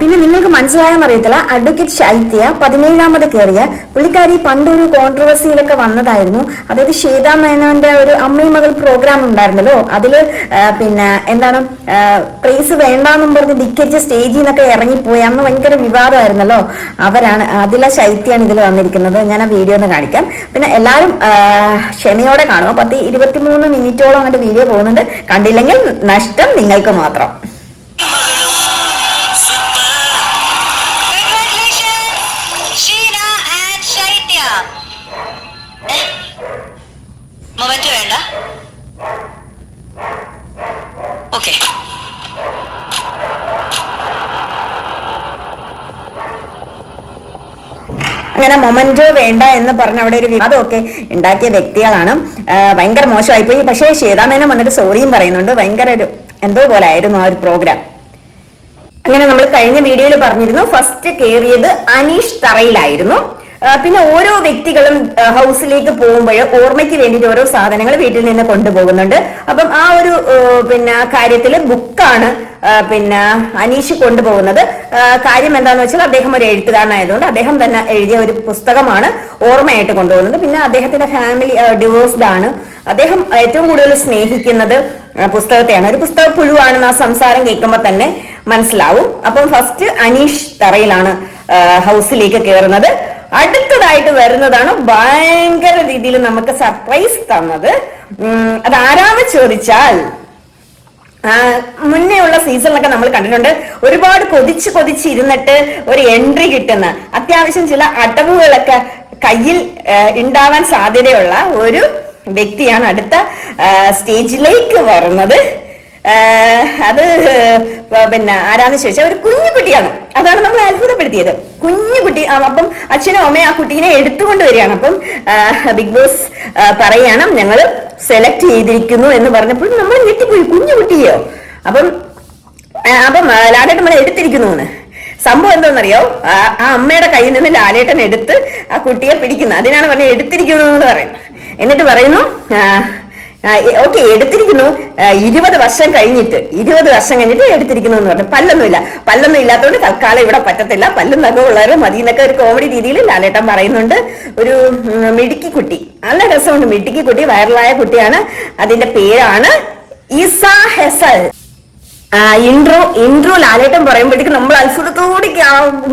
പിന്നെ നിങ്ങൾക്ക് മനസ്സിലായെന്ന് അറിയത്തില്ല. അഡ്വക്കേറ്റ് ശൈത്യ പതിനേഴാമത് കയറിയ പുള്ളിക്കാരി പണ്ടൊരു കോൺട്രവേഴ്സിയിലൊക്കെ വന്നതായിരുന്നു. അതായത് ശ്വേതാ മേനോന്റെ ഒരു അമ്മയും മകൾ പ്രോഗ്രാം ഉണ്ടായിരുന്നല്ലോ. അതിൽ പിന്നെ എന്താണ് പ്രൈസ് വേണ്ടാന്നും പറഞ്ഞ് ഡിക്കറ്റ് സ്റ്റേജിൽ നിന്നൊക്കെ ഇറങ്ങിപ്പോയി. അന്ന് ഭയങ്കര വിവാദമായിരുന്നല്ലോ. അവരാണ് അതിലെ ശൈത്യാണ് ഇതിൽ വന്നിരിക്കുന്നത്. ഞാൻ ആ വീഡിയോ ഒന്ന് കാണിക്കാം. പിന്നെ എല്ലാവരും ക്ഷമയോടെ കാണുക. പത്ത് ഇരുപത്തിമൂന്ന് മിനിറ്റോളം അങ്ങോട്ട് വീഡിയോ പോകുന്നുണ്ട്. കണ്ടില്ലെങ്കിൽ നഷ്ടം നിങ്ങൾക്ക് മാത്രം. ഓക്കെ. അങ്ങനെ മൊമെന്റോ വേണ്ട എന്ന് പറഞ്ഞ അവിടെ ഒരു വിവാദമൊക്കെ ഉണ്ടാക്കിയ വ്യക്തികളാണ്. ഭയങ്കര മോശമായിപ്പോയി. പക്ഷേ ശ്വേതാമേനം വന്നിട്ട് സോറിയും പറയുന്നുണ്ട്. ഭയങ്കര ഒരു എന്തോ പോലെ ആയിരുന്നു ആ ഒരു പ്രോഗ്രാം. അങ്ങനെ നമ്മൾ കഴിഞ്ഞ വീഡിയോയിൽ പറഞ്ഞിരുന്നു ഫസ്റ്റ് കയറിയത് അനീഷ് തറയിലായിരുന്നു. പിന്നെ ഓരോ വ്യക്തികളും ഹൗസിലേക്ക് പോകുമ്പോൾ ഓർമ്മയ്ക്ക് വേണ്ടിയിട്ട് ഓരോ സാധനങ്ങൾ വീട്ടിൽ നിന്ന് കൊണ്ടുപോകുന്നുണ്ട്. അപ്പം ആ ഒരു പിന്നെ കാര്യത്തിൽ ബുക്കാണ് പിന്നെ അനീഷ് കൊണ്ടുപോകുന്നത്. കാര്യം എന്താന്ന് വെച്ചാൽ അദ്ദേഹം ഒരു എഴുത്തുകാരനായതുകൊണ്ട് അദ്ദേഹം തന്നെ എഴുതിയ ഒരു പുസ്തകമാണ് ഓർമ്മയായിട്ട് കൊണ്ടുപോകുന്നത്. പിന്നെ അദ്ദേഹത്തിന്റെ ഫാമിലി ഡിവോഴ്സ്ഡ് ആണ്. അദ്ദേഹം ഏറ്റവും കൂടുതൽ സ്നേഹിക്കുന്നത് പുസ്തകത്തെയാണ്. ഒരു പുസ്തക പുഴുവാണെന്ന് ആ സംസാരം കേൾക്കുമ്പോൾ തന്നെ മനസ്സിലാവും. അപ്പം ഫസ്റ്റ് അനീഷ് തറയിലാണ് ഹൗസിലേക്ക് കയറുന്നത്. അടുത്തതായിട്ട് വരുന്നതാണ് ഭയങ്കര രീതിയിൽ നമുക്ക് സർപ്രൈസ് തന്നത്. അത് ആരാന്ന് ചോദിച്ചാൽ മുന്നേ ഉള്ള സീസണിലൊക്കെ നമ്മൾ കണ്ടിട്ടുണ്ട്. ഒരുപാട് കൊതിച്ച് കൊതിച്ച് ഇരുന്നിട്ട് ഒരു എൻട്രി കിട്ടുന്ന അത്യാവശ്യം ചില അടവുകളൊക്കെ കയ്യിൽ ഉണ്ടാവാൻ സാധ്യതയുള്ള ഒരു വ്യക്തിയാണ് അടുത്ത സ്റ്റേജിലേക്ക് വരുന്നത്. അത് പിന്നെ ആരാന്ന് ചോദിച്ചാൽ ഒരു കുഞ്ഞു കുട്ടിയാണ്. അതാണ് നമ്മൾ അത്ഭുതപ്പെടുത്തിയത്. കുഞ്ഞു കുട്ടി അപ്പം അച്ഛനും അമ്മയും ആ കുട്ടീനെ എടുത്തുകൊണ്ട് വരികയാണ്. അപ്പം ബിഗ് ബോസ് പറയാണ് ഞങ്ങൾ സെലക്ട് ചെയ്തിരിക്കുന്നു എന്ന് പറഞ്ഞപ്പോൾ നമ്മൾ ഞെട്ടിപ്പോയി. കുഞ്ഞു കുട്ടിയോ? അപ്പം അപ്പം ലാലേട്ടൻ നമ്മളെ എടുത്തിരിക്കുന്നു എന്ന്. സംഭവം എന്താണെന്നറിയോ? ആ അമ്മയുടെ കയ്യിൽ നിന്ന് ലാലേട്ടൻ എടുത്ത് ആ കുട്ടിയെ പിടിക്കുന്നു. അതിനാണ് പറഞ്ഞത് എടുത്തിരിക്കുന്നു എന്ന് പറയുന്നത്. എന്നിട്ട് പറയുന്നു ഓക്കെ എടുത്തിരിക്കുന്നു. ഇരുപത് വർഷം കഴിഞ്ഞിട്ട് ഇരുപത് വർഷം കഴിഞ്ഞിട്ട് എടുത്തിരിക്കുന്നു എന്ന് പറഞ്ഞു. പല്ലൊന്നുമില്ല. പല്ലൊന്നും ഇല്ലാത്തതുകൊണ്ട് തൽക്കാലം ഇവിടെ പറ്റത്തില്ല. പല്ലും നഖമുള്ളവരെ മതി എന്നൊക്കെ ഒരു കോമഡി രീതിയിൽ ലാലേട്ടൻ പറയുന്നുണ്ട്. ഒരു മിടുക്കി കുട്ടി. നല്ല രസമുണ്ട്. മിടുക്കി കുട്ടി വൈറലായ കുട്ടിയാണ്. അതിന്റെ പേരാണ് Isa Hazel. Intro intro Lalettan പറയുമ്പോഴേക്കും നമ്മൾ അത്ഭുതത്തോടെ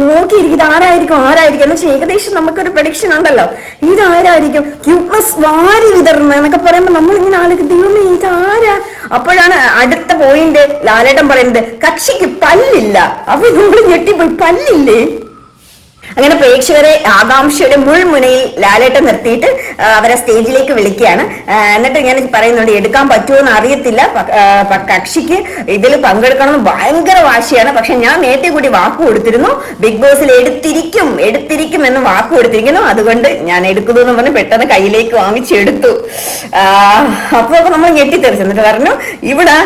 നോക്കിയിരിക്കും ആരായിരിക്കും ആരായിരിക്കും? എന്ന് വെച്ചാൽ ഏകദേശം നമുക്കൊരു പ്രഡിക്ഷൻ ഉണ്ടല്ലോ. ഇതാരായിരിക്കും ക്യൂട്ട്നസ് വാരി വിതരണം എന്നൊക്കെ പറയുമ്പോൾ നമ്മൾ ഇങ്ങനെ ആലോചിക്കും ദൈവമേ ഇത് ആരാ? അപ്പോഴാണ് അടുത്ത പോയിന്റ് ലാലേട്ടൻ പറയുന്നത് കക്ഷിക്ക് പല്ലില്ല. അപ്പൊ നമ്മൾ ഞെട്ടിപ്പോയി പല്ലില്ലേ? അങ്ങനെ പ്രേക്ഷകരെ ആകാംക്ഷയുടെ മുൾമുനയിൽ ലാലേട്ടൻ നിർത്തിയിട്ട് അവരെ സ്റ്റേജിലേക്ക് വിളിക്കുകയാണ്. എന്നിട്ട് ഞാൻ പറയുന്നുണ്ട് എടുക്കാൻ പറ്റുമോ എന്ന് അറിയത്തില്ല കക്ഷിക്ക് ഇതിൽ പങ്കെടുക്കണം ഭയങ്കര വാശിയാണ്. പക്ഷെ ഞാൻ നേരത്തെ കൂടി വാക്ക് കൊടുത്തിരുന്നു. ബിഗ് ബോസിൽ എടുത്തിരിക്കും എടുത്തിരിക്കും എന്ന് വാക്ക് കൊടുത്തിരിക്കുന്നു. അതുകൊണ്ട് ഞാൻ എടുക്കുന്നു എന്ന് പറഞ്ഞ് പെട്ടെന്ന് കയ്യിലേക്ക് വാങ്ങിച്ചെടുത്തു ആ, അപ്പൊ അപ്പൊ നമ്മൾ ഞെട്ടിത്തെറിച്ചു. എന്നിട്ട് പറഞ്ഞു ഇവിടെ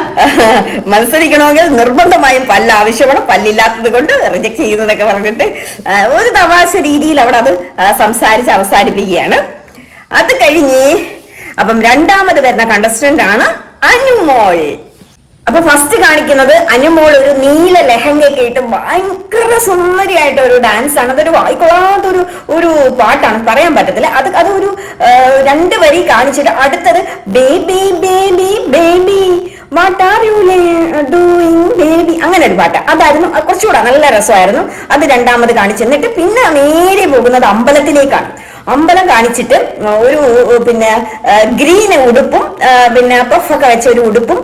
മത്സരിക്കണമെങ്കിൽ നിർബന്ധമായും പല്ല് ആവശ്യമാണ്. പല്ലില്ലാത്തത് കൊണ്ട് റിജക്ട് ചെയ്യുന്നതൊക്കെ പറഞ്ഞിട്ട് ഒരു തമാശ രീതിയിൽ അവിടെ അത് സംസാരിച്ച് അവസാനിപ്പിക്കുകയാണ്. അത് കഴിഞ്ഞ് അപ്പം രണ്ടാമത് വരുന്ന കണ്ടസ്റ്റന്റ് ആണ് അനുമോൾ. അപ്പൊ ഫസ്റ്റ് കാണിക്കുന്നത് അനുമോൾ ഒരു നീല ലഹങ്കയൊക്കെ ഇട്ട് ഭയങ്കര സുന്ദരിയായിട്ട് ഒരു ഡാൻസ് ആണ്. അതൊരു വായിക്കൊള്ളാത്തൊരു ഒരു പാട്ടാണ്. പറയാൻ പറ്റത്തില്ല. അത് അതൊരു രണ്ട് വരി കാണിച്ചിട്ട് അടുത്തത് baby baby baby. What are you doing baby അങ്ങനെ ഒരു പാട്ട്. അതായിരുന്നു അത് കുറച്ചുകൂടെ നല്ല രസമായിരുന്നു. അത് രണ്ടാമത് കാണിച്ചു എന്നിട്ട് പിന്നെ നേരെ പോകുന്നത് അമ്പലത്തിലേക്കാണ്. അമ്പലം കാണിച്ചിട്ട് ഒരു പിന്നെ ഗ്രീൻ ഉടുപ്പും പിന്നെ പഫൊക്കെ വെച്ച ഒരു ഉടുപ്പും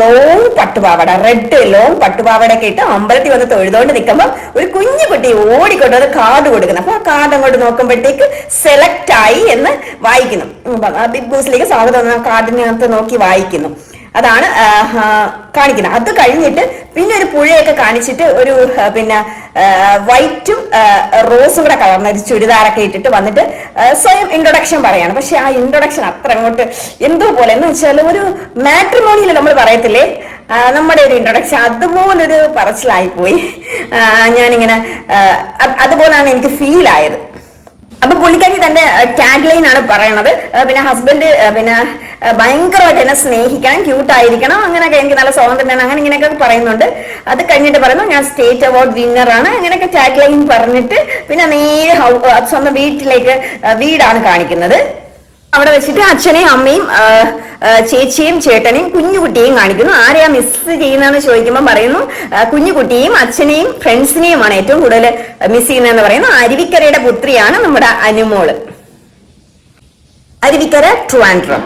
ലോങ് പട്ടുപാവട റെഡ് ലോങ് പട്ടുപാവടയൊക്കെ ഇട്ട് അമ്പലത്തിൽ വന്ന് തൊഴുതോണ്ട് നിൽക്കുമ്പോൾ ഒരു കുഞ്ഞു കുട്ടി ഓടിക്കൊണ്ട് അത് കാർഡ് കൊടുക്കുന്നു. അപ്പൊ ആ കാർഡ് അങ്ങോട്ട് നോക്കുമ്പോഴത്തേക്ക് സെലക്ട് ആയി എന്ന് വായിക്കുന്നു. ബിഗ് ബോസിലേക്ക് സ്വാഗതം. കാർഡിനകത്ത് നോക്കി വായിക്കുന്നു. അതാണ് കാണിക്കുന്നത്. അത് കഴിഞ്ഞിട്ട് പിന്നെ ഒരു പുഴയൊക്കെ കാണിച്ചിട്ട് ഒരു പിന്നെ വൈറ്റും റോസും കൂടെ കളർന്ന ഒരു ചുരിദാറൊക്കെ ഇട്ടിട്ട് വന്നിട്ട് സ്വയം ഇൻട്രൊഡക്ഷൻ പറയാണ്. പക്ഷെ ആ ഇൻട്രൊഡക്ഷൻ അത്ര അങ്ങോട്ട് എന്തോ പോലെ. എന്ന് വെച്ചാൽ ഒരു മാട്രിമോണിയിൽ നമ്മൾ പറയത്തില്ലേ? നമ്മുടെ ഒരു ഇൻട്രൊഡക്ഷൻ അതുപോലൊരു പറച്ചിലായി പോയി ഞാനിങ്ങനെ അതുപോലാണ് എനിക്ക് ഫീൽ ആയത്. അപ്പൊ പുള്ളിക്കാരി തന്റെ ടാഗ് ലൈൻ ആണ് പറയണത്. പിന്നെ ഹസ്ബൻഡ് പിന്നെ ഭയങ്കരമായിട്ട് എന്നെ സ്നേഹിക്കണം ക്യൂട്ട് ആയിരിക്കണം അങ്ങനെയൊക്കെ എനിക്ക് നല്ല സ്വാതന്ത്ര്യം വേണം അങ്ങനെ ഇങ്ങനെയൊക്കെ പറയുന്നുണ്ട്. അത് കഴിഞ്ഞിട്ട് പറയുന്നു ഞാൻ സ്റ്റേറ്റ് അവാർഡ് വിന്നർ ആണ്. അങ്ങനെയൊക്കെ ടാഗ് ലൈൻ പറഞ്ഞിട്ട് പിന്നെ നേരെ സ്വന്തം വീട്ടിലേക്ക് വീടാണ് കാണിക്കുന്നത്. അവിടെ വെച്ചിട്ട് അച്ഛനെയും അമ്മയും ചേച്ചിയും ചേട്ടനെയും കുഞ്ഞുകുട്ടിയെയും കാണിക്കുന്നു. ആരെയാ മിസ് ചെയ്യുന്നതെന്ന് ചോദിക്കുമ്പോൾ പറയുന്നു കുഞ്ഞു കുഞ്ഞുകുട്ടിയെയും അച്ഛനെയും ഫ്രണ്ട്സിനെയുമാണ് ഏറ്റവും കൂടുതൽ മിസ് ചെയ്യുന്നതെന്ന് പറയുന്നു. അരുവിക്കരയുടെ പുത്രിയാണ് നമ്മുടെ അനുമോൾ. അരുവിക്കര ട്രിവാൻഡ്രം.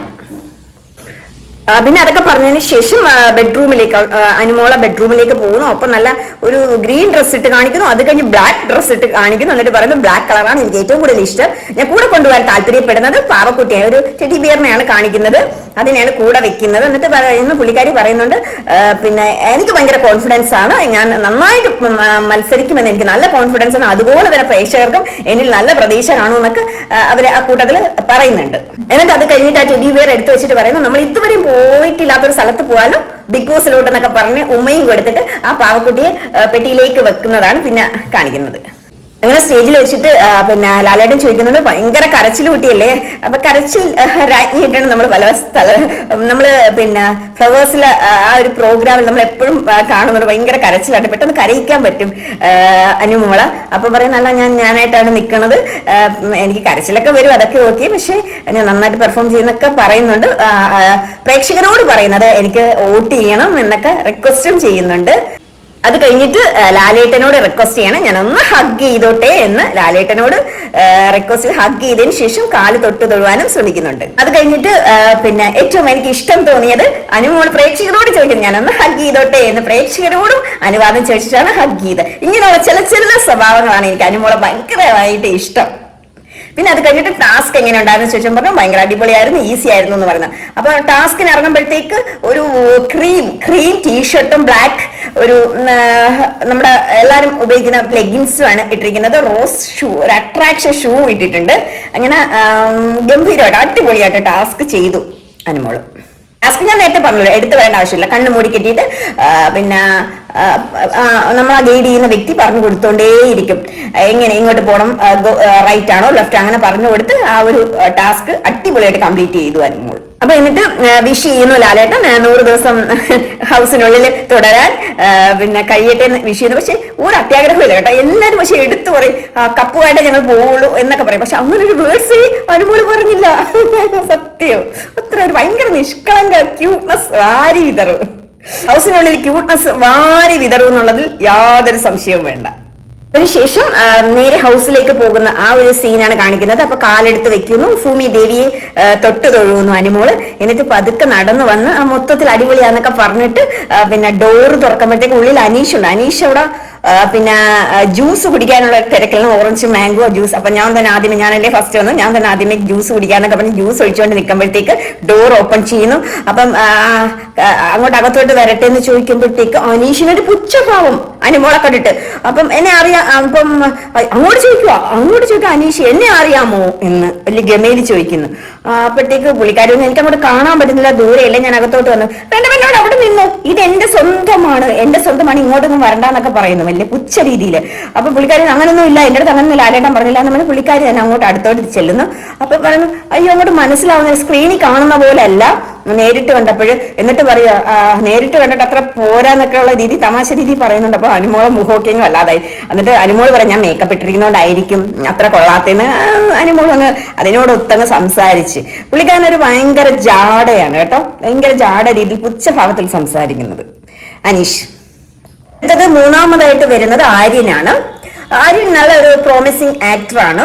പിന്നെ അതൊക്കെ പറഞ്ഞതിന് ശേഷം ബെഡ്റൂമിലേക്ക് അനുമോള ബെഡ്റൂമിലേക്ക് പോകുന്നു. ഒപ്പം നല്ല ഒരു ഗ്രീൻ ഡ്രസ്സ് ഇട്ട് കാണിക്കുന്നു. അത് കഴിഞ്ഞ് ബ്ലാക്ക് ഡ്രസ്സ് ഇട്ട് കാണിക്കുന്നു. എന്നിട്ട് പറയുന്നത് ബ്ലാക്ക് കളറാണ് എനിക്ക് ഏറ്റവും കൂടുതൽ ഇഷ്ടം. ഞാൻ കൂടെ കൊണ്ടുപോകാൻ താല്പര്യപ്പെടുന്നത് പാവക്കുട്ടിയെ ഒരു ടെഡി ബിയറിനെയാണ് കാണിക്കുന്നത്. അതിനെയാണ് കൂടെ വെക്കുന്നത്. എന്നിട്ട് പറയുന്നു പുള്ളിക്കാരി പറയുന്നുണ്ട് പിന്നെ എനിക്ക് ഭയങ്കര കോൺഫിഡൻസ് ആണ്. ഞാൻ നന്നായിട്ട് മത്സരിക്കുമെന്ന് എനിക്ക് നല്ല കോൺഫിഡൻസ് ആണ്. അതുപോലെ തന്നെ പ്രേക്ഷകർക്കും എന്നിൽ നല്ല പ്രതീക്ഷ കാണുമെന്നൊക്കെ അവർ ആ കൂട്ടത്തിൽ പറയുന്നുണ്ട്. എന്നിട്ട് അത് കഴിഞ്ഞിട്ട് ആ ടെഡി ബിയർ എടുത്ത് വെച്ചിട്ട് പറയുന്നു നമ്മൾ ഇതുവരെയും പോയിട്ടില്ലാത്തൊരു സ്ഥലത്ത് പോകാനും ബിഗ് ബോസിലോട്ട് എന്നൊക്കെ പറഞ്ഞ് ഉമ്മയും കൊടുത്തിട്ട് ആ പാവക്കുട്ടിയെ പെട്ടിയിലേക്ക് വെക്കുന്നതാണ് പിന്നെ കാണിക്കുന്നത്. അങ്ങനെ സ്റ്റേജിൽ വെച്ചിട്ട് പിന്നെ ലാലേട്ടൻ ചോദിക്കുന്നുണ്ട് ഭയങ്കര കരച്ചിൽ കുട്ടിയല്ലേ? അപ്പൊ കരച്ചിൽ രാജ്ഞിയായിട്ടാണ് നമ്മൾ പല സ്ഥല നമ്മൾ പിന്നെ ഫ്ലവേഴ്സിലെ ആ ഒരു പ്രോഗ്രാമിൽ നമ്മൾ എപ്പോഴും കാണുന്നത് ഭയങ്കര കരച്ചിലാണ്. പെട്ടെന്ന് കരയിക്കാൻ പറ്റും അനുമോള. അപ്പൊ പറയുന്നല്ല ഞാൻ ഞാനായിട്ടാണ് നിൽക്കുന്നത് എനിക്ക് കരച്ചിലൊക്കെ വരും അതൊക്കെ ഓക്കെ പക്ഷെ ഞാൻ നന്നായിട്ട് പെർഫോം ചെയ്യുന്നൊക്കെ പറയുന്നുണ്ട്. പ്രേക്ഷകരോട് പറയുന്നത് എനിക്ക് വോട്ട് ചെയ്യണം എന്നൊക്കെ റിക്വസ്റ്റും ചെയ്യുന്നുണ്ട്. അത് കഴിഞ്ഞിട്ട് ലാലേട്ടനോട് റിക്വസ്റ്റ് ചെയ്യണം. ഞാൻ ഒന്ന് ഹഗ് ചെയ്തോട്ടെ എന്ന് ലാലേട്ടനോട് റിക്വസ്റ്റ് ഹഗ് ചെയ്തതിന് ശേഷം കാൽ തൊട്ട് തൊഴുവാനും ശ്രമിക്കുന്നുണ്ട്. അത് കഴിഞ്ഞിട്ട് പിന്നെ ഏറ്റവും എനിക്ക് ഇഷ്ടം തോന്നിയത് അനുമോൾ പ്രേക്ഷകരോട് ഞാൻ ഒന്ന് ഹഗ് ചെയ്തോട്ടെ എന്ന് പ്രേക്ഷകരോടും അനുവാദം ചോദിച്ചിട്ടാണ് ഹഗ് ചെയ്ത് ഇങ്ങനെയുള്ള ചില ചില സ്വഭാവങ്ങളാണ് എനിക്ക് അനുമോളെ ഭയങ്കരമായിട്ട് ഇഷ്ടം. പിന്നെ അത് കഴിഞ്ഞിട്ട് ടാസ്ക് എങ്ങനെ ഉണ്ടായിരുന്നു ചോദിച്ചാൽ പറഞ്ഞു ഭയങ്കര അടിപൊളിയായിരുന്നു ഈസി ആയിരുന്നു എന്ന് പറയുന്നത് അപ്പൊ ടാസ്കിന് ഇറങ്ങുമ്പോഴത്തേക്ക് ഒരു ക്രീം ക്രീം ടീഷർട്ടും ബ്ലാക്ക് ഒരു നമ്മുടെ എല്ലാവരും ഉപയോഗിക്കുന്ന ലെഗിൻസും ആണ് ഇട്ടിരിക്കുന്നത്. റോസ് ഷൂ ഒരു അട്രാക്ഷൻ ഷൂ ഇട്ടിട്ടുണ്ട്. അങ്ങനെ ഗംഭീരമായിട്ട് അടിപൊളിയായിട്ട് ടാസ്ക് ചെയ്തു അനുമോൾ. ടാസ്ക് ഞാൻ നേരത്തെ പറഞ്ഞല്ലോ എടുത്തു വരേണ്ട ആവശ്യമില്ല. കണ്ണ് മൂടി കെട്ടിയിട്ട് പിന്നെ നമ്മൾ ആ ഗൈഡ് ചെയ്യുന്ന വ്യക്തി പറഞ്ഞു കൊടുത്തോണ്ടേയിരിക്കും. എങ്ങനെ ഇങ്ങോട്ട് പോകണം റൈറ്റ് ആണോ ലെഫ്റ്റ് അങ്ങനെ പറഞ്ഞു കൊടുത്ത് ആ ഒരു ടാസ്ക് അടിപൊളിയായിട്ട് കംപ്ലീറ്റ് ചെയ്തു അനുമോൾ അപ്പൊ എന്നിട്ട് വിഷ് ചെയ്യുന്നു ലാലേട്ടൻ. നൂറ് ദിവസം ഹൗസിനുള്ളിൽ തുടരാൻ പിന്നെ കഴിയട്ടെ എന്ന് വിഷ് ചെയ്യുന്നു. പക്ഷെ ഒരു അത്യാഗ്രഹമില്ല കേട്ടോ. എല്ലാരും പക്ഷെ എടുത്തു പറയും "ആ, കപ്പുമായിട്ട് ഞങ്ങൾ പോവുള്ളൂ എന്നൊക്കെ പറയും. പക്ഷെ അങ്ങനെ ഒരു വേഴ്സ് അനുമോൾ പറഞ്ഞില്ല. സത്യം. അത്ര ഒരു ഭയങ്കര നിഷ്കളങ്ക ക്യൂട്ട്നെസ് വാരി വിതറും. ഹൗസിനുള്ളിൽ ക്യൂട്ട്നെസ് വാരി വിതറും എന്നുള്ളതിൽ യാതൊരു സംശയവും വേണ്ട. അതിനുശേഷം നേരെ ഹൗസിലേക്ക് പോകുന്ന ആ ഒരു സീനാണ് കാണിക്കുന്നത്. അപ്പൊ കാലെടുത്ത് വെക്കുന്നു. ഭൂമി ദേവിയെ തൊട്ട് തൊഴുകുന്നു അനുമോൾ. എന്നിട്ട് പതുക്കെ നടന്നു വന്ന് മൊത്തത്തിൽ അടിപൊളിയാന്നൊക്കെ പറഞ്ഞിട്ട് പിന്നെ ഡോറ് തുറക്കുമ്പോഴത്തേക്ക് ഉള്ളിൽ അനീഷ് ഉണ്ട്. അനീഷ് അവിടെ പിന്നെ ജ്യൂസ് കുടിക്കാനുള്ള തിരക്കിലാണ് ഓറഞ്ച് മാംഗോ ജ്യൂസ് അപ്പൊ ഞാൻ തന്നെ ആദ്യമേ ഞാനല്ലേ ഫസ്റ്റ് വന്നു. ഞാൻ തന്നെ ആദ്യമേ ജ്യൂസ് കുടിക്കാന്നൊക്കെ പറഞ്ഞ് ജ്യൂസ് ഒഴിച്ചുകൊണ്ട് നിൽക്കുമ്പോഴത്തേക്ക് ഡോർ ഓപ്പൺ ചെയ്യുന്നു. അപ്പം അങ്ങോട്ട് അകത്തോട്ട് വരട്ടെ എന്ന് ചോദിക്കുമ്പോഴത്തേക്ക് അനീഷിനൊരു പുച്ഛഭാവം അനുമോളെ കണ്ടിട്ട്. അപ്പം എന്നെ അറിയാം അപ്പം അങ്ങോട്ട് ചോദിക്കുവാ. അങ്ങോട്ട് ചോദിക്കുക അനീഷ് എന്നെ അറിയാമോ? എന്ന് വലിയ ഗമേലി ചോദിക്കുന്നു. അപ്പോഴത്തേക്ക് പുള്ളിക്കാരി എനിക്ക് അങ്ങോട്ട് കാണാൻ പറ്റുന്നില്ല ദൂരെയല്ലേ ഞാൻ അകത്തോട്ട് വന്നു വേണ്ട വേണ്ട അവിടെ നിന്നു. ഇത് എന്റെ സ്വന്തമാണ് എന്റെ സ്വന്തമാണ് ഇങ്ങോട്ടൊന്നും വരണ്ടെന്നൊക്കെ പറയുന്നു വലിയ പുച്ഛ രീതിയിൽ അപ്പൊ പുള്ളിക്കാരി അങ്ങനൊന്നും ഇല്ല എന്റെ അടുത്ത് അങ്ങനെ ലാലേട്ടൻ പറഞ്ഞില്ല പറഞ്ഞാൽ പുള്ളിക്കാരി തന്നെ അങ്ങോട്ട് അടുത്തോട്ട് ചെല്ലുന്നു. അപ്പൊ പറഞ്ഞു അയ്യോ അങ്ങോട്ട് മനസ്സിലാവുന്ന സ്ക്രീനിൽ കാണുന്ന പോലെ അല്ല നേരിട്ട് കണ്ടപ്പോൾ എന്നിട്ട് പറയുക "ആ, നേരിട്ട് കണ്ടിട്ട് അത്ര പോരാന്നൊക്കെ ഉള്ള രീതി തമാശ രീതി പറയുന്നുണ്ട്. അപ്പൊ അനുമോളെ മുഖമൊക്കെയും അല്ലാതായി എന്നിട്ട് അനുമോൾ പറയാം ഞാൻ മേക്കപ്പ് ഇട്ടിരിക്കുന്നതുകൊണ്ടായിരിക്കും അത്ര കൊള്ളാത്തേന്ന് അനുമോൾ അങ്ങ് അതിനോട് ഒത്തങ്ങ് സംസാരിച്ച്. പുള്ളിക്കാരൻ ഒരു ഭയങ്കര ജാടയാണ് കേട്ടോ. ഭയങ്കര ജാട രീതിയിൽ പുച്ഛഭാവത്തിൽ സംസാരിക്കുന്നത്. അനീഷ്. അടുത്തത് മൂന്നാമതായിട്ട് വരുന്നത് ആര്യനാണ്. ആര്യൻ നല്ല ഒരു പ്രോമിസിങ് ആക്ടർ ആണ്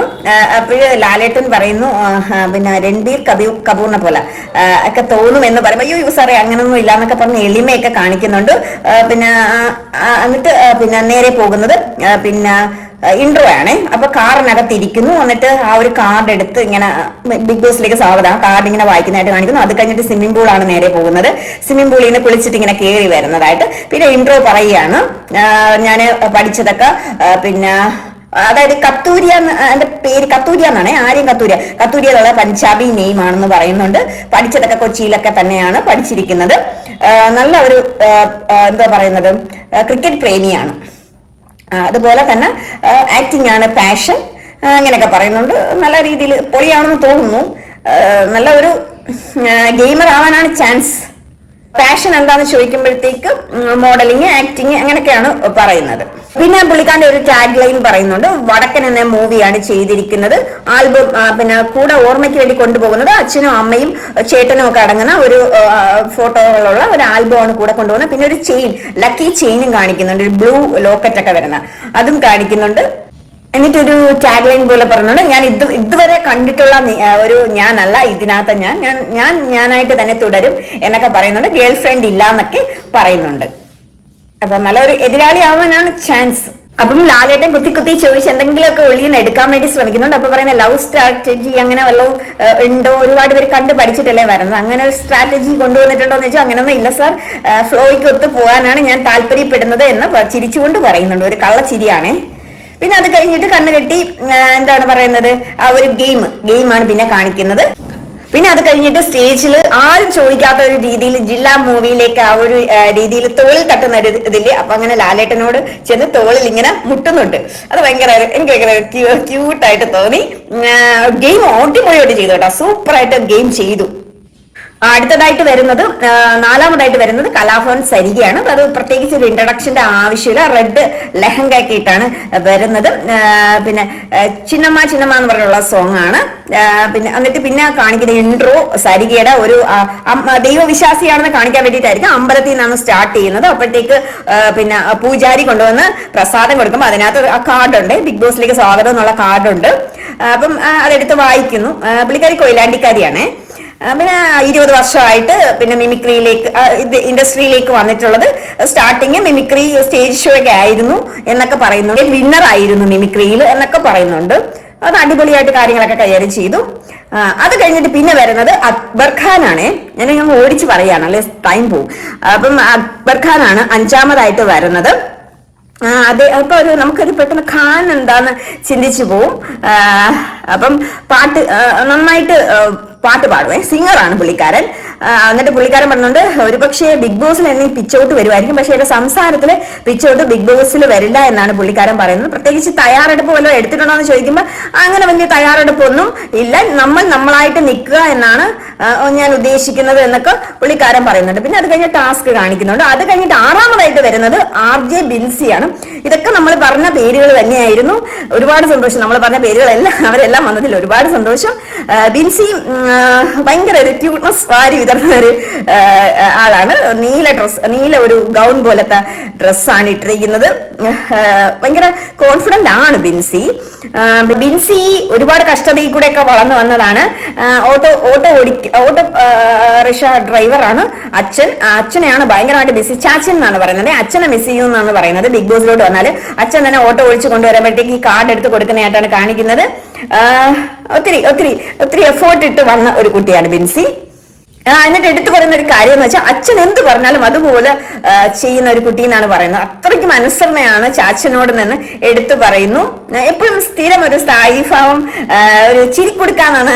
അപ്പോഴ് ലാലേട്ടൻ പറയുന്നു പിന്നെ രൺബീർ കബീർ കപൂറിനെ പോലെ ഒക്കെ തോന്നും എന്ന് പറയുമ്പോൾ അയ്യോ സാറേ അങ്ങനൊന്നും ഇല്ല എന്നൊക്കെ പറഞ്ഞ് എളിമയൊക്കെ കാണിക്കുന്നുണ്ട്. പിന്നെ എന്നിട്ട് പിന്നെ നേരെ പോകുന്നത് പിന്നെ ഇൻട്രോ ആണേ. അപ്പൊ കാറിനകത്ത് ഇരിക്കുന്നു എന്നിട്ട് ആ ഒരു കാർഡ് എടുത്ത് ഇങ്ങനെ ബിഗ് ബോസിലേക്ക് സ്വാഗതം. ആ കാർഡ് ഇങ്ങനെ വായിക്കുന്നതായിട്ട് കാണിക്കുന്നു. അത് കഴിഞ്ഞിട്ട് സ്വിമ്മിംഗ് ആണ് നേരെ പോകുന്നത്. സ്വിമ്മിംഗ് പൂളിൽ നിന്ന് കുളിച്ചിട്ട് ഇങ്ങനെ കയറി വരുന്നതായിട്ട്. പിന്നെ ഇൻട്രോ പറയുകയാണ്. ഞാൻ പഠിച്ചതൊക്കെ പിന്നെ അതായത് കത്തൂരിയ എന്റെ പേര് കത്തൂരിയ എന്നാണ്. ആര്യം കത്തൂരിയ. കത്തൂരിയ എന്നുള്ള പഞ്ചാബി നെയിം ആണെന്ന് പറയുന്നുണ്ട്. പഠിച്ചതൊക്കെ കൊച്ചിയിലൊക്കെ തന്നെയാണ് പഠിച്ചിരിക്കുന്നത്. നല്ല ഒരു എന്താ പറയുന്നത്? ക്രിക്കറ്റ് പ്രേമിയാണ്. അതുപോലെ തന്നെ ആക്ടിംഗ് ആണ് പാഷൻ അങ്ങനെയൊക്കെ പറയുന്നുണ്ട്. നല്ല രീതിയിൽ പൊളിയാണെന്ന് തോന്നുന്നു. നല്ല ഒരു ഗെയിമർ ആവാനാണ് ചാൻസ് പാഷൻ എന്താന്ന് ചോദിക്കുമ്പോഴത്തേക്ക് മോഡലിംഗ് ആക്ടിങ് അങ്ങനെയൊക്കെയാണ് പറയുന്നത്. പിന്നെ പുള്ളിക്കാരന്റെ ഒരു ടാഗ് ലൈൻ പറയുന്നുണ്ട്. വടക്കൻ എന്ന മൂവിയാണ് ചെയ്തിരിക്കുന്നത്. ആൽബം പിന്നെ കൂടെ ഓർമ്മയ്ക്ക് വേണ്ടി കൊണ്ടുപോകുന്നത് അച്ഛനും അമ്മയും ചേട്ടനും ഒക്കെ അടങ്ങുന്ന ഒരു ഫോട്ടോകളുള്ള ഒരു ആൽബമാണ് കൂടെ കൊണ്ടുപോകുന്നത്. പിന്നെ ഒരു ചെയിൻ ലക്കി ചെയിനും കാണിക്കുന്നുണ്ട്. ഒരു ബ്ലൂ ലോക്കറ്റ് ഒക്കെ വരുന്ന. അതും കാണിക്കുന്നുണ്ട്. എന്നിട്ടൊരു ടാഗ് ലൈൻ പോലെ പറയുന്നുണ്ട് ഞാൻ ഇത് ഇതുവരെ കണ്ടിട്ടുള്ള ഒരു ഞാനല്ല ഇതിനകത്ത് ഞാൻ ഞാൻ ഞാൻ ഞാനായിട്ട് തന്നെ തുടരും എന്നൊക്കെ പറയുന്നുണ്ട്. ഗേൾ ഫ്രണ്ട് ഇല്ല എന്നൊക്കെ പറയുന്നുണ്ട്. അപ്പൊ നല്ലൊരു എതിരാളി ആവാനാണ് ചാൻസ് അപ്പം ലാലേട്ടൻ കുത്തി കുത്തി ചോദിച്ച് എന്തെങ്കിലുമൊക്കെ ഒളിയിൽ നിന്ന് എടുക്കാൻ വേണ്ടി ശ്രമിക്കുന്നുണ്ട്. അപ്പൊ പറയുന്ന ലവ് സ്ട്രാറ്റജി അങ്ങനെ വല്ലതും ഉണ്ടോ? ഒരുപാട് പേര് കണ്ട് പഠിച്ചിട്ടല്ലേ വരുന്നത്. അങ്ങനെ ഒരു സ്ട്രാറ്റജി കൊണ്ടുവന്നിട്ടുണ്ടോ എന്ന് വെച്ചാൽ അങ്ങനെയൊന്നും ഇല്ല സാർ ഫ്ലോയ്ക്ക് ഒത്ത് പോകാനാണ് ഞാൻ താല്പര്യപ്പെടുന്നത് എന്ന് ചിരിച്ചുകൊണ്ട് പറയുന്നുണ്ട്. ഒരു കള്ളച്ചിരിയാണേ. പിന്നെ അത് കഴിഞ്ഞിട്ട് കണ്ണ് കെട്ടി എന്താണ് പറയുന്നത്? ആ ഒരു ഗെയിം ഗെയിമാണ് പിന്നെ കാണിക്കുന്നത്. പിന്നെ അത് കഴിഞ്ഞിട്ട് സ്റ്റേജിൽ ആരും ചോദിക്കാത്ത ഒരു രീതിയിൽ ജില്ലാ മൂവിയിലേക്ക് ആ ഒരു രീതിയിൽ തോളിൽ തട്ടുന്ന ഒരു ഇതിൽ അപ്പൊ അങ്ങനെ ലാലേട്ടനോട് ചെന്ന് തോളിൽ ഇങ്ങനെ മുട്ടുന്നുണ്ട്. അത് ഭയങ്കര എനിക്ക് ഭയങ്കര ക്യൂട്ടായിട്ട് തോന്നി. ഗെയിം ഓട്ടിപ്പൊളിയോട്ട് ചെയ്തു കേട്ടോ. സൂപ്പറായിട്ട് ഗെയിം ചെയ്തു. അടുത്തതായിട്ട് വരുന്നത് നാലാമതായിട്ട് വരുന്നത് കലാഭവൻ സരികയാണ്. അത് പ്രത്യേകിച്ച് ഒരു ഇൻട്രഡക്ഷന്റെ ആവശ്യമില്ല. റെഡ് ലെഹങ്ക ഒക്കെ ഇട്ടാണ് വരുന്നത് പിന്നെ ചിന്നമ്മ ചിന്നമ്മ എന്ന് പറഞ്ഞുള്ള സോങ് ആണ്. പിന്നെ എന്നിട്ട് പിന്നെ കാണിക്കുന്ന ഇൻട്രോ സരികയുടെ ഒരു ദൈവവിശ്വാസിയാണെന്ന് കാണിക്കാൻ വേണ്ടിയിട്ടായിരിക്കും അമ്പലത്തിൽ നിന്നാണ് സ്റ്റാർട്ട് ചെയ്യുന്നത്. അപ്പോഴത്തേക്ക് പിന്നെ പൂജാരി കൊണ്ടുവന്ന് പ്രസാദം കൊടുക്കുമ്പോൾ അതിനകത്ത് ആ കാർഡുണ്ട്. ബിഗ് ബോസിലേക്ക് സ്വാഗതം എന്നുള്ള കാർഡുണ്ട്. അപ്പം അതെടുത്ത് വായിക്കുന്നു. പുള്ളിക്കാരി കൊയിലാണ്ടിക്കാരിയാണേ. പിന്നെ ഇരുപത് വർഷമായിട്ട് പിന്നെ മിമിക്രിയിലേക്ക് ഇൻഡസ്ട്രിയിലേക്ക് വന്നിട്ടുള്ളത് സ്റ്റാർട്ടിങ് മിമിക്രി സ്റ്റേജ് ഷോ ഒക്കെ ആയിരുന്നു എന്നൊക്കെ പറയുന്നുണ്ട്. വിന്നർ ആയിരുന്നു മിമിക്രിയിൽ എന്നൊക്കെ പറയുന്നുണ്ട്. അത് അടിപൊളിയായിട്ട് കാര്യങ്ങളൊക്കെ കൈകാര്യം ചെയ്തു. അത് കഴിഞ്ഞിട്ട് പിന്നെ വരുന്നത് അക്ബർ ഖാനാണ്. ഞാൻ ഞാൻ ഓടിച്ച് പറയാണ് അല്ലെ? ടൈം പോവും. അപ്പം അക്ബർ ഖാനാണ് അഞ്ചാമതായിട്ട് വരുന്നത്. അതെ അപ്പൊ ഒരു നമുക്കൊരു പെട്ടെന്ന് ഖാൻ എന്താന്ന് ചിന്തിച്ചു പോവും. അപ്പം പാട്ട് നന്നായിട്ട് പാട്ട് പാടുവേ. സിംഗറാണ് പുള്ളിക്കാരൻ. എന്നിട്ട് പുള്ളിക്കാരൻ പറഞ്ഞുകൊണ്ട് ഒരുപക്ഷെ ബിഗ് ബോസിൽ എന്നെ പിച്ചോട്ട് വരുമായിരിക്കും പക്ഷെ എന്റെ സംസാരത്തിൽ പിച്ചോട്ട് ബിഗ് ബോസിൽ വരില്ല എന്നാണ് പുള്ളിക്കാരൻ പറയുന്നത്. പ്രത്യേകിച്ച് തയ്യാറെടുപ്പ് വല്ലതും എടുത്തിട്ടുണ്ടോ എന്ന് ചോദിക്കുമ്പോൾ അങ്ങനെ വലിയ തയ്യാറെടുപ്പൊന്നും ഇല്ല. നമ്മൾ നമ്മളായിട്ട് നിൽക്കുക എന്നാണ് ഞാൻ ഉദ്ദേശിക്കുന്നത് എന്നൊക്കെ പുള്ളിക്കാരൻ പറയുന്നുണ്ട്. പിന്നെ അത് കഴിഞ്ഞ് ടാസ്ക് കാണിക്കുന്നുണ്ട്. അത് കഴിഞ്ഞിട്ട് ആറാമതായിട്ട് വരുന്നത് ആർ ജെ ബിൻസിയാണ്. ഇതൊക്കെ നമ്മൾ പറഞ്ഞ പേരുകൾ തന്നെയായിരുന്നു. ഒരുപാട് സന്തോഷം. നമ്മൾ പറഞ്ഞ പേരുകളെല്ലാം അവരെല്ലാം വന്നതിൽ ഒരുപാട് സന്തോഷം. ബിൻസി ഭയങ്കര ഒരു ക്യൂട്ട്നസ് വാരി വിതർന്ന ഒരു ആളാണ്. നീല ഡ്രസ് നീല ഒരു ഗൗൺ പോലത്തെ ഡ്രസ്സാണ് ഇട്ടിരിക്കുന്നത്. ഭയങ്കര കോൺഫിഡന്റ് ആണ് ബിൻസി. ബിൻസി ഒരുപാട് കഷ്ടതയിൽ കൂടെ ഒക്കെ വളർന്നു വന്നതാണ്. ഓട്ടോ ഓട്ടോ ഓടിക്ക ഓട്ടോ റിക്ഷ ഡ്രൈവറാണ് അച്ഛൻ. അച്ഛനെയാണ് ഭയങ്കരമായിട്ട് ബിസി ചാച്ചൻ എന്നാണ് പറയുന്നത്. അച്ഛനെ മിസ് ചെയ്യുന്നു എന്നാണ് പറയുന്നത്. ബിഗ് ബോസിലോട്ട് വന്നാൽ അച്ഛൻ തന്നെ ഓട്ടോ ഒഴിച്ച് കൊണ്ടുവരുമ്പോഴത്തേക്ക് ഈ കാർഡ് എടുത്ത് കൊടുക്കുന്നതായിട്ടാണ് കാണിക്കുന്നത്. ഒത്തിരി ഒത്തിരി ഒത്തിരി എഫേർട്ട് ഇട്ട് വന്ന ഒരു കുട്ടിയാണ് ബിൻസി. എന്നിട്ട് എടുത്തു പറയുന്ന ഒരു കാര്യം എന്ന് വെച്ചാൽ അച്ഛൻ എന്ത് പറഞ്ഞാലും അതുപോലെ ചെയ്യുന്ന ഒരു കുട്ടി എന്നാണ് പറയുന്നത്. അത്രയ്ക്ക് മനസ്സമ്മയാണ് ചാച്ചനോട് നിന്ന് എടുത്തു പറയുന്നു. എപ്പോഴും സ്ഥിരം ഒരു സ്ഥായിഭാവം ഒരു ചിരി കൊടുക്കാന്നാണ്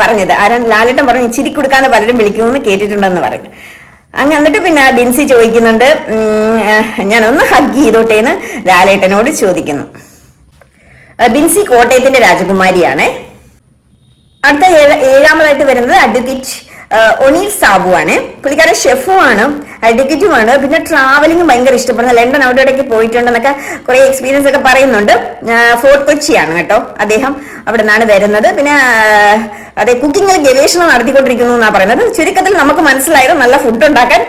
പറഞ്ഞത്. ആരാണ്? ലാലേട്ടൻ പറഞ്ഞു ചിരി കൊടുക്കാന്ന് പലരും വിളിക്കുമെന്ന് കേട്ടിട്ടുണ്ടെന്ന് പറഞ്ഞു. അങ്ങനെ എന്നിട്ട് പിന്നെ ബിൻസി ചോദിക്കുന്നുണ്ട് ഞാനൊന്ന് ഹഗ് ചെയ്തോട്ടേന്ന് ലാലേട്ടനോട് ചോദിക്കുന്നു. ബിൻസി കോട്ടയത്തിന്റെ രാജകുമാരിയാണ്. അടുത്ത ഏഴാമതായിട്ട് വരുന്നത് അഡ്വക്കേറ്റ് ഒനീൽ സാബു ആണ്. പുള്ളിക്കാരൻ ഷെഫുമാണ് അഡ്വക്കേറ്റുമാണ്. പിന്നെ ട്രാവലിംഗ് ഭയങ്കര ഇഷ്ടപ്പെടുന്ന ലണ്ടൻ അവിടെ ഇടയ്ക്ക് പോയിട്ടുണ്ടെന്നൊക്കെ കുറെ എക്സ്പീരിയൻസ് ഒക്കെ പറയുന്നുണ്ട്. ഫോർട്ട് കൊച്ചിയാണ് കേട്ടോ അദ്ദേഹം അവിടെ നിന്നാണ് വരുന്നത്. പിന്നെ അതെ കുക്കിങ്ങിൽ ഗവേഷണം നടത്തിക്കൊണ്ടിരിക്കുന്നു എന്നാണ് പറയുന്നത്. ചുരുക്കത്തിൽ നമുക്ക് മനസ്സിലായത് നല്ല ഫുഡ് ഉണ്ടാക്കാൻ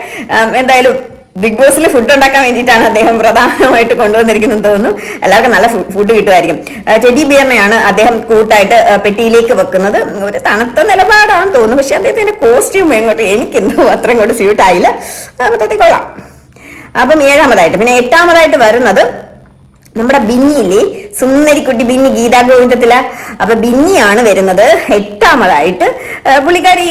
എന്തായാലും ബിഗ് ബോസിൽ ഫുഡ് ഉണ്ടാക്കാൻ വേണ്ടിയിട്ടാണ് അദ്ദേഹം പ്രധാനമായിട്ട് കൊണ്ടുവന്നിരിക്കുന്നത് തോന്നുന്നു. എല്ലാവർക്കും നല്ല ഫുഡ് കിട്ടുമായിരിക്കും. ചെടി ബിയറിനെയാണ് അദ്ദേഹം കൂട്ടായിട്ട് പെട്ടിയിലേക്ക് വെക്കുന്നത്. ഒരു തണുത്ത നിലപാടാണെന്ന് തോന്നുന്നു. പക്ഷെ അദ്ദേഹത്തിന്റെ കോസ്റ്റ്യൂം എങ്ങോട്ട്? എനിക്കെന്തോ അത്രയും കൂടെ സ്യൂട്ട് ആയില്ല. അപ്പത്തേക്ക് കൊള്ളാം അപ്പം ഏഴാമതായിട്ട് പിന്നെ എട്ടാമതായിട്ട് വരുന്നത് നമ്മുടെ ബിന്നിയില്ലേ സുന്ദരിക്കുട്ടി ബിന്നി ഗീതാ ഗോവിന്ദത്തില അപ്പൊ ബിന്നിയാണ് വരുന്നത്. എട്ടാമതായിട്ട് പുള്ളിക്കാരി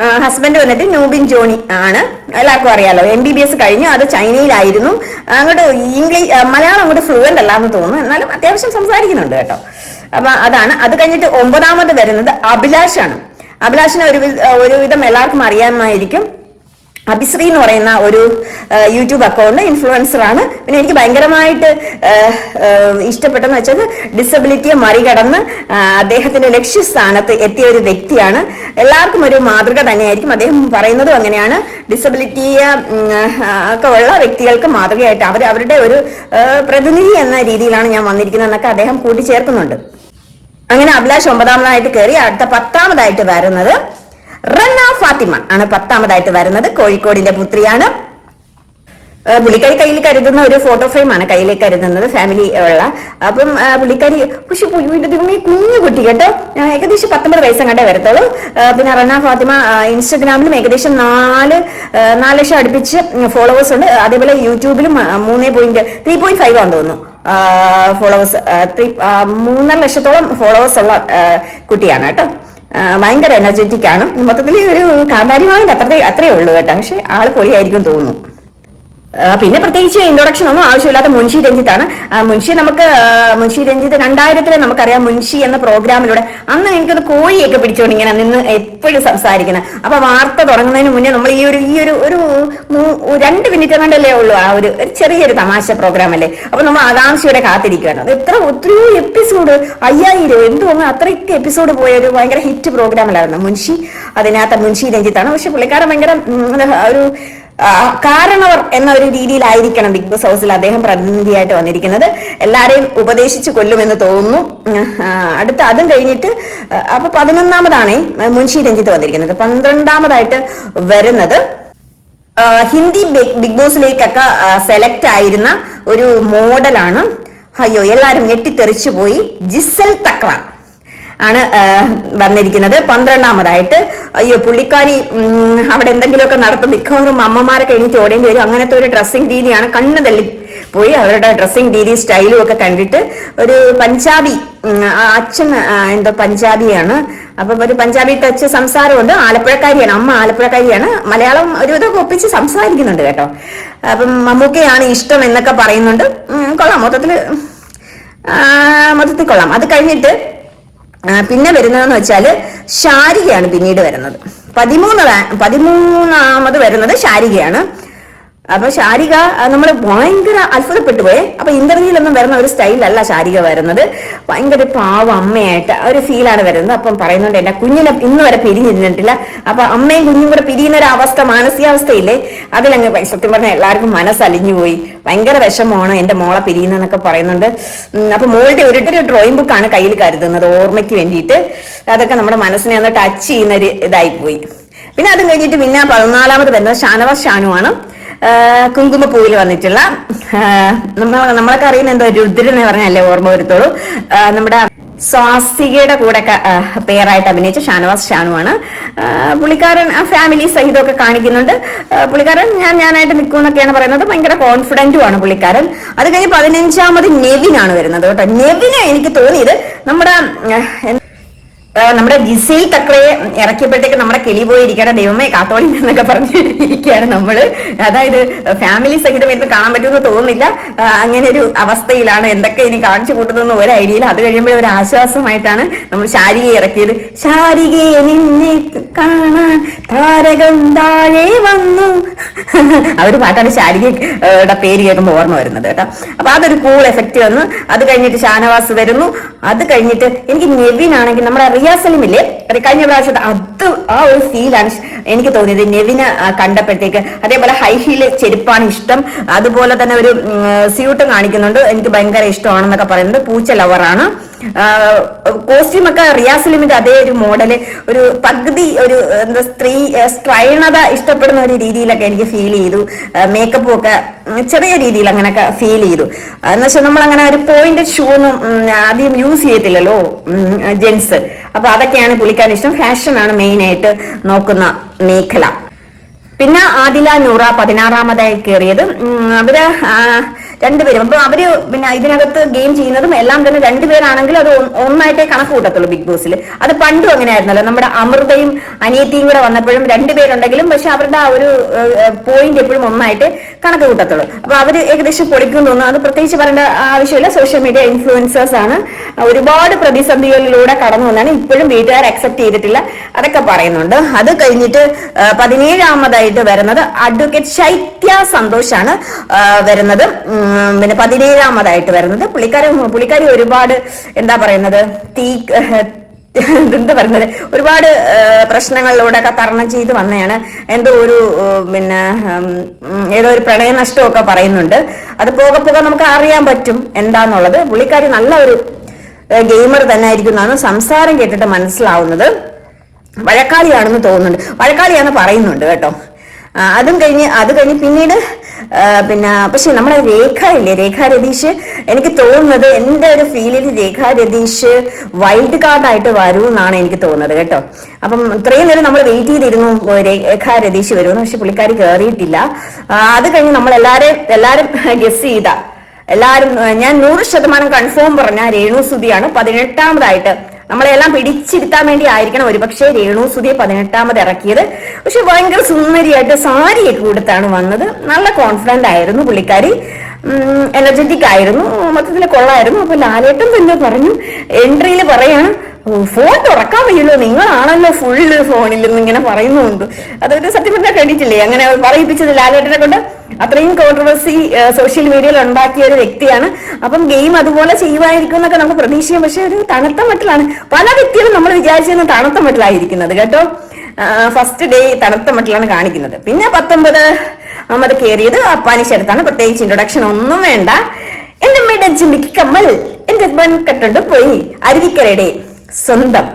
ഹസ്ബൻഡ് വന്നിട്ട് നൂബിൻ ജോണി ആണ്. എല്ലാവർക്കും അറിയാലോ. എം ബി ബി എസ് കഴിഞ്ഞു. അത് ചൈനയിലായിരുന്നു. അങ്ങോട്ട് ഇംഗ്ലീഷ് മലയാളം അങ്ങോട്ട് ഫ്ലുവന്റ് അല്ലാന്ന് തോന്നുന്നു. എന്നാലും അത്യാവശ്യം സംസാരിക്കുന്നുണ്ട് കേട്ടോ. അപ്പൊ അതാണ്. അത് കഴിഞ്ഞിട്ട് ഒമ്പതാമത് വരുന്നത് അഭിലാഷാണ്. അഭിലാഷിനെ ഒരു ഒരുവിധം എല്ലാവർക്കും അറിയാമായിരിക്കും. അഭിശ്രീ എന്ന് പറയുന്ന ഒരു യൂട്യൂബ് അക്കൗണ്ട് ഇൻഫ്ലുവൻസർ ആണ്. പിന്നെ എനിക്ക് ഭയങ്കരമായിട്ട് ഇഷ്ടപ്പെട്ടെന്ന് വെച്ചത് ഡിസബിലിറ്റിയെ മറികടന്ന് അദ്ദേഹത്തിന്റെ ലക്ഷ്യസ്ഥാനത്ത് എത്തിയ ഒരു വ്യക്തിയാണ്. എല്ലാവർക്കും ഒരു മാതൃക തന്നെയായിരിക്കും. അദ്ദേഹം പറയുന്നതും അങ്ങനെയാണ്. ഡിസബിലിറ്റിയെ ഒക്കെ ഉള്ള വ്യക്തികൾക്ക് മാതൃകയായിട്ട് അവർ അവരുടെ ഒരു പ്രതിനിധി എന്ന രീതിയിലാണ് ഞാൻ വന്നിരിക്കുന്നത് എന്നൊക്കെ അദ്ദേഹം കൂട്ടിച്ചേർക്കുന്നുണ്ട്. അങ്ങനെ അഭിലാഷ് ഒമ്പതാമതായിട്ട് കയറി അടുത്ത പത്താമതായിട്ട് വരുന്നത് റന്ന ഫാത്തിമ ആണ് പത്താമതായിട്ട് വരുന്നത്. കോഴിക്കോടിന്റെ പുത്രിയാണ്. പുള്ളിക്കാരി കയ്യിൽ കരുതുന്ന ഒരു ഫോട്ടോ ഫ്രെയിം ആണ് കയ്യിൽ കരുതുന്നത് ഫാമിലി ഉള്ള. അപ്പം പുള്ളിക്കാരി പക്ഷെ ദൈവമേ കുഞ്ഞു കുട്ടി കേട്ടോ. ഏകദേശം പത്തൊമ്പത് വയസ്സം കണ്ടേ വരത്തുള്ളൂ പിന്നെ റന ഫാത്തിമ ഇൻസ്റ്റഗ്രാമിലും ഏകദേശം നാല് നാല് ലക്ഷം അടുപ്പിച്ച് ഫോളോവേഴ്സ് ഉണ്ട്. അതേപോലെ യൂട്യൂബിലും മൂന്ന് പോയിന്റ് ത്രീ പോയിന്റ് ഫൈവ് ആണെന്ന് തോന്നുന്നു. ഫോളോവേഴ്സ് ത്രീ മൂന്നര ലക്ഷത്തോളം ഫോളോവേഴ്സ് ഉള്ള കുട്ടിയാണ് കേട്ടോ. ഭയങ്കര എനർജറ്റിക് ആണ്. മൊത്തത്തിൽ ഒരു കാന്താരിമാവിന്റെ അത്രേ അത്രേ ഉള്ളൂ കേട്ടോ. പക്ഷെ ആൾ പൊളിയായിരിക്കും തോന്നുന്നു. പിന്നെ പ്രത്യേകിച്ച് ഇൻട്രൊഡക്ഷൻ ഒന്നും ആവശ്യമില്ലാത്ത മുൻഷി രഞ്ജിത്താണ് മുൻഷി നമുക്ക് മുൻഷി രഞ്ജിത്ത് രണ്ടായിരത്തിലെ നമുക്കറിയാം മുൻഷി എന്ന പ്രോഗ്രാമിലൂടെ അന്ന് എനിക്കൊന്ന് കോഴിയൊക്കെ പിടിച്ചുകൊണ്ട് ഇങ്ങനെ നിന്ന് എപ്പോഴും സംസാരിക്കുന്നത് അപ്പൊ വാർത്ത തുടങ്ങുന്നതിന് മുന്നേ നമ്മൾ ഈ ഒരു ഈ ഒരു ഒരു രണ്ട് മിനിറ്റ് കണ്ടല്ലേ ഉള്ളൂ ആ ഒരു ചെറിയൊരു തമാശ പ്രോഗ്രാം അല്ലേ? അപ്പൊ നമ്മൾ ആകാംക്ഷയോടെ കാത്തിരിക്കുകയാണ്. അത് എത്ര ഒത്തിരിയോ എപ്പിസോഡ് അയ്യായിരം എന്തോ തോന്നുന്നു അത്രയ്ക്ക് എപ്പിസോഡ് പോയ ഒരു ഭയങ്കര ഹിറ്റ് പ്രോഗ്രാമിലായിരുന്നു മുൻഷി. അതിനകത്ത് മുൻഷി രഞ്ജിത്താണ് പക്ഷെ പുള്ളിക്കാരൻ ഭയങ്കര ഒരു കാരണവർ എന്ന ഒരു രീതിയിലായിരിക്കണം ബിഗ് ബോസ് ഹൗസിൽ അദ്ദേഹം പ്രതിനിധിയായിട്ട് വന്നിരിക്കുന്നത്. എല്ലാരെയും ഉപദേശിച്ചു കൊല്ലുമെന്ന് തോന്നുന്നു. അടുത്ത അതും കഴിഞ്ഞിട്ട് അപ്പൊ പതിനൊന്നാമതാണ് മുൻഷി രഞ്ജിത്ത് വന്നിരിക്കുന്നത്. പന്ത്രണ്ടാമതായിട്ട് വരുന്നത് ഹിന്ദി ബിഗ് ബോസിലേക്കൊക്കെ സെലക്ട് ആയിരുന്ന ഒരു മോഡലാണ്. അയ്യോ എല്ലാരും ഞെട്ടിത്തെറിച്ചു പോയി. ജിസൽ തക്ര. ആണ് വന്നിരിക്കുന്നത്. പന്ത്രണ്ടാമതായിട്ട് അയ്യോ പുള്ളിക്കാരി അവിടെ എന്തെങ്കിലുമൊക്കെ നടത്തും. മിക്കവാറും അമ്മമാരൊക്കെ എനിക്ക് ഓടേണ്ടി വരും. അങ്ങനത്തെ ഒരു ഡ്രസ്സിംഗ് രീതിയാണ് കണ്ണ് തള്ളി പോയി അവരുടെ ഡ്രസ്സിംഗ് രീതി സ്റ്റൈലും ഒക്കെ കണ്ടിട്ട് ഒരു പഞ്ചാബി അച്ഛൻ എന്തോ പഞ്ചാബിയാണ്. അപ്പം ഒരു പഞ്ചാബി ടച്ച് സംസാരമുണ്ട്. ആലപ്പുഴക്കാരിയാണ്. അമ്മ ആലപ്പുഴക്കാരിയാണ്. മലയാളം ഒരു ഇതൊക്കെ ഒപ്പിച്ച് സംസാരിക്കുന്നുണ്ട് കേട്ടോ. അപ്പം മമ്മൂക്കയാണ് ഇഷ്ടം എന്നൊക്കെ പറയുന്നുണ്ട്. കൊള്ളാം. ആ, മൊത്തത്തിൽ കൊള്ളാം. അത് കഴിഞ്ഞിട്ട് പിന്നെ വരുന്നതെന്ന് വെച്ചാൽ ശാരികയാണ് പിന്നീട് വരുന്നത്. പതിമൂന്ന് പതിമൂന്നാമത് വരുന്നത് ശാരികയാണ്. അപ്പൊ ശാരിക നമ്മൾ ഭയങ്കര അത്ഭുതപ്പെട്ടു പോയെ അപ്പൊ ഇന്റർവ്യൂലൊന്നും വരുന്ന ഒരു സ്റ്റൈലല്ല ശാരിക വരുന്നത്. ഭയങ്കര പാവ അമ്മയായിട്ട് ഒരു ഫീലാണ് വരുന്നത്. അപ്പം പറയുന്നുണ്ട് എന്റെ കുഞ്ഞിനെ ഇന്ന് വരെ പിരിഞ്ഞിരുന്നിട്ടില്ല. അപ്പൊ അമ്മയും കുഞ്ഞും കൂടെ പിരിയുന്ന ഒരു അവസ്ഥ മാനസികാവസ്ഥയില്ലേ? അതിലങ്ങ് സത്യം പറഞ്ഞാൽ എല്ലാവർക്കും മനസ്സലിഞ്ഞു പോയി. ഭയങ്കര വിഷമമാണ് എന്റെ മോളെ പിരിയുന്നതെന്നൊക്കെ പറയുന്നുണ്ട്. അപ്പൊ മോളുടെ ഒരു ഒരു ഡ്രോയിങ് ബുക്കാണ് കയ്യിൽ കരുതുന്നത് ഓർമ്മയ്ക്ക് വേണ്ടിയിട്ട്. അതൊക്കെ നമ്മുടെ മനസ്സിനെ ഒന്ന് ടച്ച് ചെയ്യുന്ന ഒരു ഇതായി പോയി പിന്നെ അതും കഴിഞ്ഞിട്ട് പിന്നെ പതിനാലാമത് വരുന്നത് ഷാനവാസ് ഷാനു ആഹ് കുങ്കുമപ്പൂവിൽ വന്നിട്ടുള്ള നമ്മൾ നമ്മളൊക്കെ അറിയുന്ന എന്തോ രുദ്രൻ എന്ന് പറഞ്ഞല്ലേ ഓർമ്മ വരുത്തോളൂ നമ്മുടെ സ്വാസികയുടെ കൂടെ പേരായിട്ട് അഭിനയിച്ച ഷാനവാസ് ഷാനുവാണ് പുള്ളിക്കാരൻ ആ ഫാമിലി സഹിതമൊക്കെ കാണിക്കുന്നുണ്ട്. പുള്ളിക്കാരൻ ഞാൻ ഞാനായിട്ട് നിൽക്കും എന്നൊക്കെയാണ് പറയുന്നത്. ഭയങ്കര കോൺഫിഡന്റും ആണ് പുള്ളിക്കാരൻ. അത് കഴിഞ്ഞ് പതിനഞ്ചാമത് നെവിനാണ് വരുന്നത് കേട്ടോ. നെവിന് എനിക്ക് തോന്നിയത് നമ്മുടെ നമ്മുടെ ജിസയിൽ തക്രയെ ഇറക്കിയപ്പോഴത്തേക്ക് നമ്മുടെ കിളി പോയിരിക്കണം ദൈവമേ കാത്തോളി എന്നൊക്കെ പറഞ്ഞിരിക്കുകയാണ് നമ്മൾ അതായത് ഫാമിലി സഹിതം ഇരുന്ന് കാണാൻ പറ്റുമെന്ന് തോന്നുന്നില്ല. അങ്ങനെ ഒരു അവസ്ഥയിലാണ് എന്തൊക്കെ ഇനി കാണിച്ചു കൂട്ടുന്ന ഒരു ഐഡിയയിൽ അത് കഴിയുമ്പോൾ ഒരു ആശ്വാസമായിട്ടാണ് നമ്മൾ ശാരികയെ ഇറക്കിയത്. ശാരികയെ നിന്നെ കാണാൻ താരകം താഴെ വന്നു. ആ ഒരു പാട്ടാണ് ശാരികയുടെ പേര് കേൾക്കുമ്പോൾ ഓർമ്മ വരുന്നത് കേട്ടോ. അപ്പൊ അതൊരു കൂൾ എഫക്റ്റ് വന്നു. അത് കഴിഞ്ഞിട്ട് ഷാനവാസ് വരുന്നു. അത് കഴിഞ്ഞിട്ട് എനിക്ക് നെവിൻ ആണെങ്കിൽ നമ്മുടെ റിയ അത് കഴിഞ്ഞ പ്രാവശ്യത്തെ അത് ആ ഒരു ഫീലാണ് എനിക്ക് തോന്നിയത് നെവിന് കണ്ടപ്പോഴത്തേക്ക്. അതേപോലെ ഹൈ ഹീൽ ചെരുപ്പാണ് ഇഷ്ടം. അതുപോലെ തന്നെ ഒരു സ്യൂട്ടും കാണിക്കുന്നുണ്ട്. എനിക്ക് ഭയങ്കര ഇഷ്ടമാണെന്നൊക്കെ പറയുന്നത് പൂച്ച ലവറാണ് കോസ്റ്റ്യൂം ഒക്കെ റിയാസ്ലിമിന്റെ അതേ ഒരു മോഡൽ ഒരു പകുതി ഒരു എന്താ സ്ത്രീ സ്ത്രൈണത ഇഷ്ടപ്പെടുന്ന ഒരു രീതിയിലൊക്കെ എനിക്ക് ഫീൽ ചെയ്തു. മേക്കപ്പും ഒക്കെ ചെറിയ രീതിയിൽ അങ്ങനെയൊക്കെ ഫീൽ ചെയ്തു. എന്ന് വെച്ചാൽ നമ്മൾ അങ്ങനെ ഒരു പോയിന്റ് ഷൂ ഒന്നും ആദ്യം യൂസ് ചെയ്യത്തില്ലല്ലോ ജെൻസ് അപ്പൊ അതൊക്കെയാണ് പുള്ളിക്കാരൻ ഇഷ്ടം. ഫാഷനാണ് മെയിൻ ആയിട്ട് നോക്കുന്ന മേഖല. പിന്നെ ആദില നൂറ പതിനാറാമതായി കയറിയത് അവർ രണ്ടുപേരും. അപ്പൊ അവർ പിന്നെ ഇതിനകത്ത് ഗെയിം ചെയ്യുന്നതും എല്ലാം തന്നെ രണ്ടുപേരാണെങ്കിൽ അത് ഒന്നായിട്ടേ കണക്ക് കൂട്ടത്തുള്ളൂ ബിഗ് ബോസിൽ. അത് പണ്ടും അങ്ങനെയായിരുന്നല്ലോ. നമ്മുടെ അമൃതയും അനിയത്തിയും കൂടെ വന്നപ്പോഴും രണ്ടുപേരുണ്ടെങ്കിലും പക്ഷെ അവരുടെ ആ ഒരു പോയിന്റ് എപ്പോഴും ഒന്നായിട്ട് കണക്ക് കൂട്ടത്തുള്ളൂ. അപ്പൊ അവർ ഏകദേശം പൊളിക്കും തോന്നുന്നു. അത് പ്രത്യേകിച്ച് പറയേണ്ട ആവശ്യമില്ല. സോഷ്യൽ മീഡിയ ഇൻഫ്ലുവൻസേഴ്സ് ആണ്. ഒരുപാട് പ്രതിസന്ധികളിലൂടെ കടന്നു വന്നാണ്. ഇപ്പോഴും വീട്ടുകാർ അക്സെപ്റ്റ് ചെയ്തിട്ടില്ല. അതൊക്കെ പറയുന്നുണ്ട്. അത് കഴിഞ്ഞിട്ട് പതിനേഴാമതായിട്ട് വരുന്നത് അഡ്വക്കേറ്റ് ശൈത്യ സന്തോഷാണ് വരുന്നത്. പിന്നെ പതിനേഴാമതായിട്ട് വരുന്നത്. പുള്ളിക്കാരി പുള്ളിക്കാരി ഒരുപാട് എന്താ പറയുന്നത് തീ എന്താ പറയുന്നത്? ഒരുപാട് പ്രശ്നങ്ങളിലൂടെയൊക്കെ തരണം ചെയ്ത് വന്നതാണ് എന്തോ ഒരു പിന്നെ ഏതോ ഒരു പ്രണയനഷ്ടമൊക്കെ പറയുന്നുണ്ട്. അത് പോകെ പോകെ നമുക്ക് അറിയാൻ പറ്റും എന്താന്നുള്ളത്. പുള്ളിക്കാരി നല്ല ഒരു ഗെയിമർ തന്നെ ആയിരിക്കും എന്നാണ് സംസാരം കേട്ടിട്ട് മനസ്സിലാവുന്നത്. വഴക്കാളിയാണെന്ന് തോന്നുന്നുണ്ട്. വഴക്കാളിയാണ് പറയുന്നുണ്ട് കേട്ടോ. അതും കഴിഞ്ഞ് അത് കഴിഞ്ഞ് പിന്നീട് പിന്നെ പക്ഷെ നമ്മളെ രേഖ ഇല്ലേ? രേഖ രതീഷ് എനിക്ക് തോന്നുന്നത് എന്റെ ഒരു ഫീലിൽ രേഖ രതീഷ് വൈൽഡ് കാർഡായിട്ട് വരൂ എന്നാണ് എനിക്ക് തോന്നുന്നത് കേട്ടോ. അപ്പം ഇത്രയും നേരം നമ്മൾ വെയിറ്റ് ചെയ്തിരുന്നു രേഖ രതീഷ് വരുമെന്ന് പക്ഷെ പുള്ളിക്കാരി കയറിയിട്ടില്ല അത് കഴിഞ്ഞ് നമ്മൾ എല്ലാരെയും എല്ലാരും ഗസ് ചെയ്ത. എല്ലാരും ഞാൻ നൂറ് ശതമാനം കൺഫേം പറഞ്ഞ രേണു സുതിയാണ് പതിനെട്ടാമതായിട്ട് നമ്മളെല്ലാം പിടിച്ചിരുത്താൻ വേണ്ടി ആയിരിക്കണം ഒരുപക്ഷെ രേണു സുധിയെ പതിനെട്ടാമത് ഇറക്കിയത്. പക്ഷെ ഭയങ്കര സുന്ദരിയായിട്ട് സാരിയൊക്കെ കൊടുത്താണ് വന്നത്. നല്ല കോൺഫിഡന്റ് ആയിരുന്നു പുള്ളിക്കാരി. എനർജറ്റിക് ആയിരുന്നു. മൊത്തത്തിൽ കൊള്ളായിരുന്നു. അപ്പൊ ലാലേട്ടൻ തന്നെ പറഞ്ഞു എൻട്രിയിൽ പറയാണ് "ഓ, ഫോൺ തുറക്കാൻ വയ്യല്ലോ. നിങ്ങളാണല്ലോ ഫുള്ള് ഫോണിൽ നിന്ന് ഇങ്ങനെ പറയുന്നുണ്ട്. അതൊരു സത്യം പറഞ്ഞാൽ കണ്ടിട്ടില്ലേ അങ്ങനെ പറയിപ്പിച്ചത് ലാലേട്ടനെ കൊണ്ട്. അത്രയും കോൺട്രവേഴ്സി സോഷ്യൽ മീഡിയയിൽ ഉണ്ടാക്കിയ ഒരു വ്യക്തിയാണ്. അപ്പം ഗെയിം അതുപോലെ ചെയ്യുമായിരിക്കും എന്നൊക്കെ നമുക്ക് പ്രതീക്ഷിക്കാം. പക്ഷെ ഒരു തണുത്ത മട്ടിലാണ്. പല വ്യക്തികളും നമ്മൾ വിചാരിച്ചിരുന്ന തണുത്ത മട്ടിലായിരിക്കുന്നത് കേട്ടോ. ഫസ്റ്റ് ഡേ തണുത്ത മട്ടിലാണ് കാണിക്കുന്നത്. പിന്നെ പത്തൊമ്പത് അമ്മത് കയറിയത് അപ്പാനിശരത്താണ് പ്രത്യേകിച്ച് ഇൻട്രൊഡക്ഷൻ ഒന്നും വേണ്ട. എന്റെ അമ്മയുടെ ചിമ്മിക്ക് കമ്മൽ എന്റെ ഹസ്ബൻഡ് കെട്ടുണ്ട് പോയി. അരുവിക്കരയുടെ സ്വന്തം.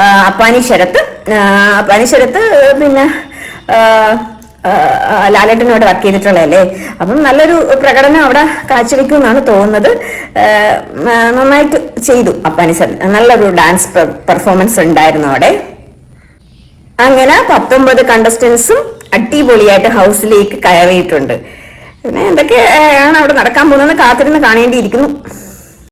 അപ്പാനീശ്വരത്ത് അപ്പാനി ശരത്ത് ആ, അപ്പാനി ശരത്ത് പിന്നെ ലാലേട്ടനോട് വർക്ക് ചെയ്തിട്ടുള്ളതല്ലേ? അപ്പം നല്ലൊരു പ്രകടനം അവിടെ കാഴ്ചവെക്കും എന്നാണ് തോന്നുന്നത് നന്നായിട്ട് ചെയ്തു ശരത് നല്ലൊരു ഡാൻസ് പെർഫോമൻസ് ഉണ്ടായിരുന്നു അവിടെ. അങ്ങനെ പത്തൊമ്പത് കണ്ടസ്റ്റൻസും അടിപൊളിയായിട്ട് ഹൗസിലേക്ക് കയറിയിട്ടുണ്ട്. പിന്നെ എന്തൊക്കെയാണ് അവിടെ നടക്കാൻ പോകുന്നത് കാത്തിരുന്ന് കാണേണ്ടിയിരിക്കുന്നു.